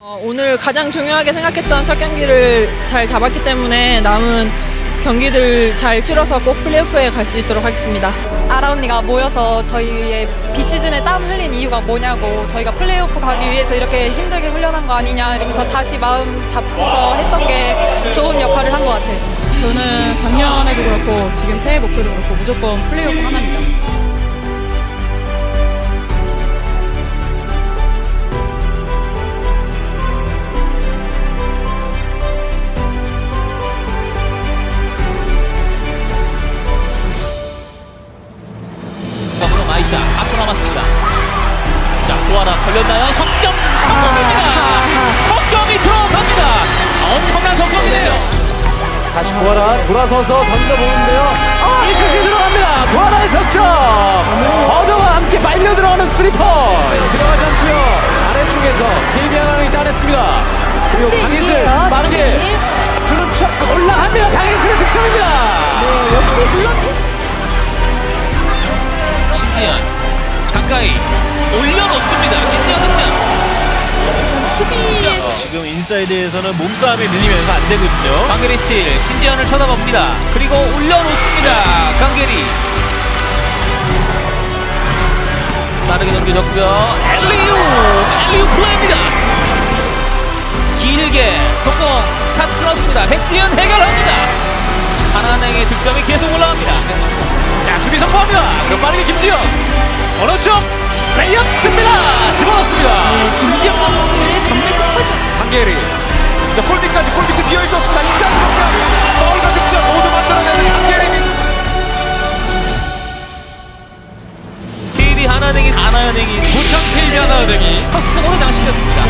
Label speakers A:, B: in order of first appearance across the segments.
A: 어, 오늘 가장 중요하게 생각했던 첫 경기를 잘 잡았기 때문에 남은 경기들 잘 치러서 꼭 플레이오프에 갈 수 있도록 하겠습니다.
B: 아라 언니가 모여서 저희의 비시즌에 땀 흘린 이유가 뭐냐고 저희가 플레이오프 가기 위해서 이렇게 힘들게 훈련한 거 아니냐 이러면서 다시 마음 잡고서 했던 게 좋은 역할을 한 것 같아요.
C: 저는 작년에도 그렇고 지금 새해 목표도 그렇고 무조건 플레이오프 하나입니다.
D: 마이샤 4초 남았습니다. 자, 도하라 걸렸나요? 석점 성공입니다. 석점이 들어갑니다. 엄청난 석점이네요.
E: 다시 구하라 돌아서서 던져보는데요. 이 슛이 들어갑니다. 구하라의 석점. 어저와 함께 말려 들어가는 스리퍼. 들어가지 않고요. 아래쪽에서 KB하나를 따냈습니다. 그리고 강희슬
D: 신지현 가까이 올려놓습니다. 신지현 득점.
E: 지금 인사이드에서는 몸싸움이 밀리면서 안 되거든요.
D: 강계리 스틸 신지현을 쳐다봅니다. 그리고 올려놓습니다. 강계리. 빠르게 넘겨줬고요. 엘리우 엘리우 플레이입니다. 길게 속공 스타트 끊었습니다. 백지현 해결합니다. 하나은행의 득점이 계속 올라갑니다.
E: 자 수비 성공합니다. 그럼 빠르게 김지영. 득점 레이업 듭니다. 집어넣습니다.
C: 김지영 선수의 정말 끝까지
F: 한계리. 자, 골밑까지 골밑이 비어 있었습니다. 인상 공격. 파울과 득점 모두 만들어내는 한계리입니다.
D: KB 하나은행이 하나은행이
E: 부천 KB 하나은행이
D: 헛승으로 낭시됐습니다.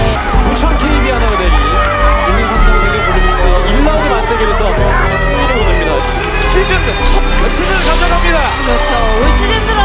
E: 부천 KB 하나은행이 시즌 첫 승을 가져갑니다. 그렇죠. 올 시즌 들어